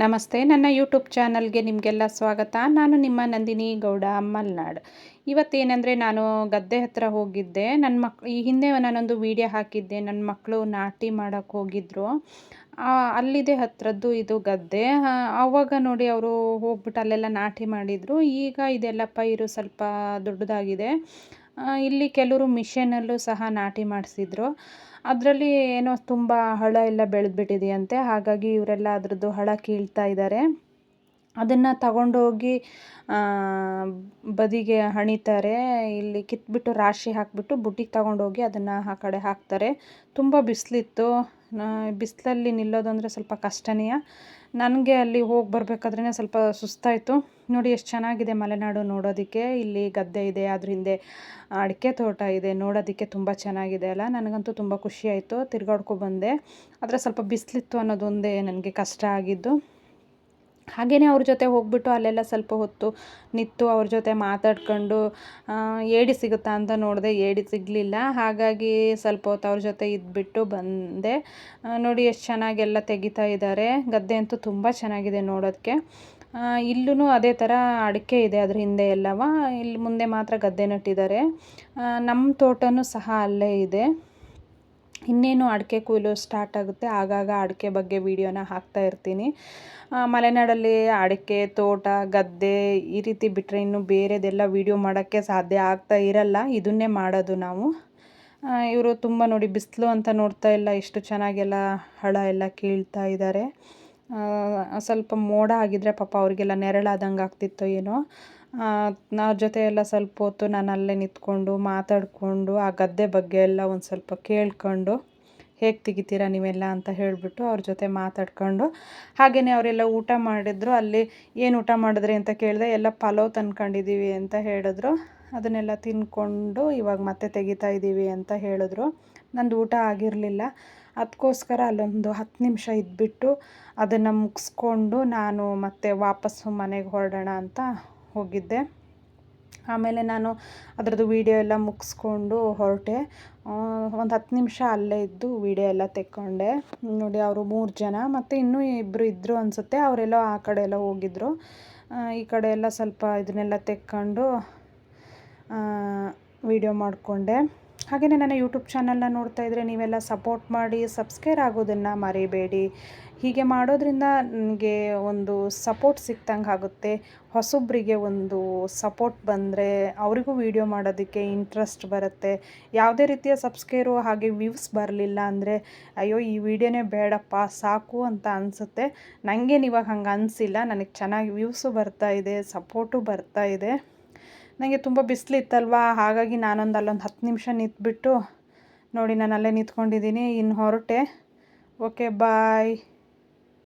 ನಮಸ್ತೆ, ನನ್ನ ಯೂಟ್ಯೂಬ್ ಚಾನಲ್ಗೆ ನಿಮಗೆಲ್ಲ ಸ್ವಾಗತ. ನಾನು ನಿಮ್ಮ ನಂದಿನಿ ಗೌಡ, ಮಲ್ನಾಡ್. ಇವತ್ತೇನೆಂದರೆ ನಾನು ಗದ್ದೆ ಹತ್ರ ಹೋಗಿದ್ದೆ. ನನ್ನ ಮಕ್, ಈ ಹಿಂದೆ ನಾನೊಂದು ವಿಡಿಯೋ ಹಾಕಿದ್ದೆ. ನನ್ನ ಮಕ್ಕಳು ನಾಟಿ ಮಾಡೋಕ್ಕೆ ಹೋಗಿದ್ದರು ಅಲ್ಲಿದೆ ಹತ್ರದ್ದು ಇದು ಗದ್ದೆ. ಆವಾಗ ನೋಡಿ ಅವರು ಹೋಗ್ಬಿಟ್ಟು ಅಲ್ಲೆಲ್ಲ ನಾಟಿ ಮಾಡಿದರು. ಈಗ ಇದೆಲ್ಲ ಪೈರು ಸ್ವಲ್ಪ ದೊಡ್ಡದಾಗಿದೆ. ಇಲ್ಲಿ ಕೆಲವರು ಮಿಷನಲ್ಲೂ ಸಹ ನಾಟಿ ಮಾಡಿಸಿದ್ರು. ಅದರಲ್ಲಿ ಏನೋ ತುಂಬ ಹಳ ಎಲ್ಲ ಬೆಳೆದ್ಬಿಟ್ಟಿದೆಯಂತೆ. ಹಾಗಾಗಿ ಇವರೆಲ್ಲ ಅದರದ್ದು ಹಳ ಕೀಳ್ತಾ ಇದ್ದಾರೆ. ಅದನ್ನು ತಗೊಂಡೋಗಿ ಬದಿಗೆ ಹಣಿತಾರೆ, ಇಲ್ಲಿ ಕಿತ್ಬಿಟ್ಟು ರಾಶಿ ಹಾಕಿಬಿಟ್ಟು ಬುಟ್ಟಿಗೆ ತಗೊಂಡೋಗಿ ಅದನ್ನು ಆ ಕಡೆ ಹಾಕ್ತಾರೆ. ತುಂಬ ಬಿಸಿಲಿತ್ತು. ಬಿಸಿಲಲ್ಲಿ ನಿಲ್ಲೋದಂದರೆ ಸ್ವಲ್ಪ ಕಷ್ಟನೇ ನನಗೆ ಅಲ್ಲಿ ಹೋಗಿ ಬರಬೇಕಾದ್ರೇ ಸ್ವಲ್ಪ ಸುಸ್ತಾಯಿತು. ನೋಡಿ ಎಷ್ಟು ಚೆನ್ನಾಗಿದೆ ಮಲೆನಾಡು ನೋಡೋದಕ್ಕೆ. ಇಲ್ಲಿ ಗದ್ದೆ ಇದೆ, ಅದ್ರ ಹಿಂದೆ ಅಡಿಕೆ ತೋಟ ಇದೆ, ನೋಡೋದಕ್ಕೆ ತುಂಬ ಚೆನ್ನಾಗಿದೆ ಅಲ್ಲ. ನನಗಂತೂ ತುಂಬ ಖುಷಿಯಾಯಿತು. ತಿರ್ಗಾಡ್ಕೊ ಬಂದೆ. ಆದರೆ ಸ್ವಲ್ಪ ಬಿಸಿಲಿತ್ತು ಅನ್ನೋದೊಂದೇ ನನಗೆ ಕಷ್ಟ ಆಗಿದ್ದು. ಹಾಗೆಯೇ ಅವ್ರ ಜೊತೆ ಹೋಗ್ಬಿಟ್ಟು ಅಲ್ಲೆಲ್ಲ ಸ್ವಲ್ಪ ಹೊತ್ತು ನಿಂತು ಅವ್ರ ಜೊತೆ ಮಾತಾಡ್ಕೊಂಡು ಏಡಿ ಸಿಗುತ್ತಾ ಅಂತ ನೋಡಿದೆ ಏಡಿ ಸಿಗಲಿಲ್ಲ. ಹಾಗಾಗಿ ಸ್ವಲ್ಪ ಹೊತ್ತು ಅವ್ರ ಜೊತೆ ಇದ್ಬಿಟ್ಟು ಬಂದೆ. ನೋಡಿ ಎಷ್ಟು ಚೆನ್ನಾಗೆಲ್ಲ ತೆಗಿತಾ ಇದ್ದಾರೆ. ಗದ್ದೆ ಅಂತೂ ತುಂಬ ಚೆನ್ನಾಗಿದೆ ನೋಡೋದಕ್ಕೆ ಇಲ್ಲೂ ಅದೇ ಥರ ಅಡಿಕೆ ಇದೆ ಅದ್ರ ಹಿಂದೆ ಎಲ್ಲವ. ಇಲ್ಲಿ ಮುಂದೆ ಮಾತ್ರ ಗದ್ದೆ ನೆಟ್ಟಿದ್ದಾರೆ. ನಮ್ಮ ತೋಟನೂ ಸಹ ಅಲ್ಲೇ ಇದೆ. ಇನ್ನೇನು ಅಡಿಕೆ ಕೊಯ್ಲು ಸ್ಟಾರ್ಟ್ ಆಗುತ್ತೆ, ಆಗಾಗ ಅಡಿಕೆ ಬಗ್ಗೆ ವೀಡಿಯೋನ ಹಾಕ್ತಾ ಇರ್ತೀನಿ. ಮಲೆನಾಡಲ್ಲಿ ಅಡಿಕೆ, ತೋಟ, ಗದ್ದೆ ಈ ರೀತಿ ಬಿಟ್ಟರೆ ಇನ್ನು ಬೇರೆದೆಲ್ಲ ವೀಡಿಯೋ ಮಾಡೋಕ್ಕೆ ಸಾಧ್ಯ ಆಗ್ತಾ ಇರಲ್ಲ, ಇದನ್ನೇ ಮಾಡೋದು ನಾವು. ಇವರು ತುಂಬ ನೋಡಿ ಬಿಸಿಲು ಅಂತ ನೋಡ್ತಾ ಇಲ್ಲ ಎಷ್ಟು ಚೆನ್ನಾಗೆಲ್ಲ ಹಳ ಎಲ್ಲ ಕೀಳ್ತಾ ಇದ್ದಾರೆ. ಸ್ವಲ್ಪ ಮೋಡ ಆಗಿದ್ರೆ ಪಾಪ ಅವರಿಗೆಲ್ಲ ನೆರಳಾದಂಗೆ ಆಗ್ತಿತ್ತೋ ಏನೋ. ಅವ್ರ ಜೊತೆ ಎಲ್ಲ ಸ್ವಲ್ಪ ಹೊತ್ತು ನಾನು ಅಲ್ಲೇ ನಿಂತ್ಕೊಂಡು ಮಾತಾಡಿಕೊಂಡು ಆ ಗದ್ದೆ ಬಗ್ಗೆ ಎಲ್ಲ ಒಂದು ಸ್ವಲ್ಪ ಕೇಳ್ಕೊಂಡು, ಹೇಗೆ ತೆಗಿತೀರಾ ನೀವೆಲ್ಲ? ಅಂತ ಹೇಳಿಬಿಟ್ಟು ಅವ್ರ ಜೊತೆ ಮಾತಾಡ್ಕೊಂಡು ಹಾಗೆಯೇ ಅವರೆಲ್ಲ ಊಟ ಮಾಡಿದ್ರು, ಅಲ್ಲಿ ಏನು ಊಟ ಮಾಡಿದ್ರಿ ಅಂತ ಕೇಳಿದೆ, ಎಲ್ಲ ಪಲಾವ್ ತಂದ್ಕೊಂಡಿದ್ದೀವಿ ಅಂತ ಹೇಳಿದ್ರು. ಅದನ್ನೆಲ್ಲ ತಿಂದ್ಕೊಂಡು ಇವಾಗ ಮತ್ತೆ ತೆಗಿತಾ ಇದ್ದೀವಿ ಅಂತ ಹೇಳಿದ್ರು. ನಂದು ಊಟ ಆಗಿರಲಿಲ್ಲ. ಅದಕ್ಕೋಸ್ಕರ ಅಲ್ಲೊಂದು ಹತ್ತು ನಿಮಿಷ ಇದ್ಬಿಟ್ಟು ಅದನ್ನು ಮುಗಿಸ್ಕೊಂಡು ನಾನು ಮತ್ತೆ ವಾಪಸ್ಸು ಮನೆಗೆ ಹೊರಡೋಣ ಅಂತ ಹೋಗಿದ್ದೆ. ಆಮೇಲೆ ನಾನು ಅದರದ್ದು ವೀಡಿಯೋ ಎಲ್ಲ ಮುಗಿಸ್ಕೊಂಡು ಹೊರಟೆ. ಒಂದು ಹತ್ತು ನಿಮಿಷ ಅಲ್ಲೇ ಇದ್ದು ವೀಡಿಯೋ ಎಲ್ಲ ತೆಕ್ಕೊಂಡೆ. ನೋಡಿ, ಅವರು ಮೂರು ಜನ ಮತ್ತು ಇನ್ನೂ ಇಬ್ಬರು ಇದ್ದರು ಅನಿಸುತ್ತೆ. ಅವರೆಲ್ಲ ಆ ಕಡೆ ಎಲ್ಲ ಹೋಗಿದ್ರು. ಈ ಕಡೆ ಎಲ್ಲ ಸ್ವಲ್ಪ ಇದನ್ನೆಲ್ಲ ತೆಕ್ಕೊಂಡು ವೀಡಿಯೋ ಮಾಡಿಕೊಂಡೆ. ಹಾಗೆಯೇ ನನ್ನ ಯೂಟ್ಯೂಬ್ ಚಾನಲ್ನ ನೋಡ್ತಾ ಇದ್ದರೆ ನೀವೆಲ್ಲ ಸಪೋರ್ಟ್ ಮಾಡಿ ಸಬ್ಸ್ಕ್ರೈಬ್ ಆಗೋದನ್ನು ಮರಿಬೇಡಿ. ಹೀಗೆ ಮಾಡೋದ್ರಿಂದ ನನಗೆ ಒಂದು ಸಪೋರ್ಟ್ ಸಿಕ್ತಂಗೆ ಆಗುತ್ತೆ. ಹೊಸೊಬ್ಬರಿಗೆ ಒಂದು ಸಪೋರ್ಟ್ ಬಂದರೆ ಅವರಿಗೂ ವೀಡಿಯೋ ಮಾಡೋದಕ್ಕೆ ಇಂಟ್ರೆಸ್ಟ್ ಬರುತ್ತೆ. ಯಾವುದೇ ರೀತಿಯ ಸಬ್ಸ್ಕ್ರೈರು ಹಾಗೆ ವ್ಯೂಸ್ ಬರಲಿಲ್ಲ ಅಂದರೆ, ಅಯ್ಯೋ, ಈ ವಿಡಿಯೋನೇ ಬೇಡಪ್ಪ, ಸಾಕು ಅಂತ ಅನಿಸುತ್ತೆ. ನನಗೇನು ಇವಾಗ ಹಂಗೆ ಅನಿಸಿಲ್ಲ. ನನಗೆ ಚೆನ್ನಾಗಿ ವ್ಯೂಸು ಬರ್ತಾ ಇದೆ ಸಪೋರ್ಟು ಬರ್ತಾ ಇದೆ. ನನಗೆ ತುಂಬ ಬಿಸಿಲಿತ್ತಲ್ವಾ? ಹಾಗಾಗಿ ನಾನೊಂದು ಅಲ್ಲೊಂದು ಹತ್ತು ನಿಮಿಷ ನಿಂತ್ಬಿಟ್ಟು ನೋಡಿ ನಾನು ಅಲ್ಲೇ ನಿಂತ್ಕೊಂಡಿದ್ದೀನಿ, ಇನ್ನು ಹೊರಟೆ. Okay bye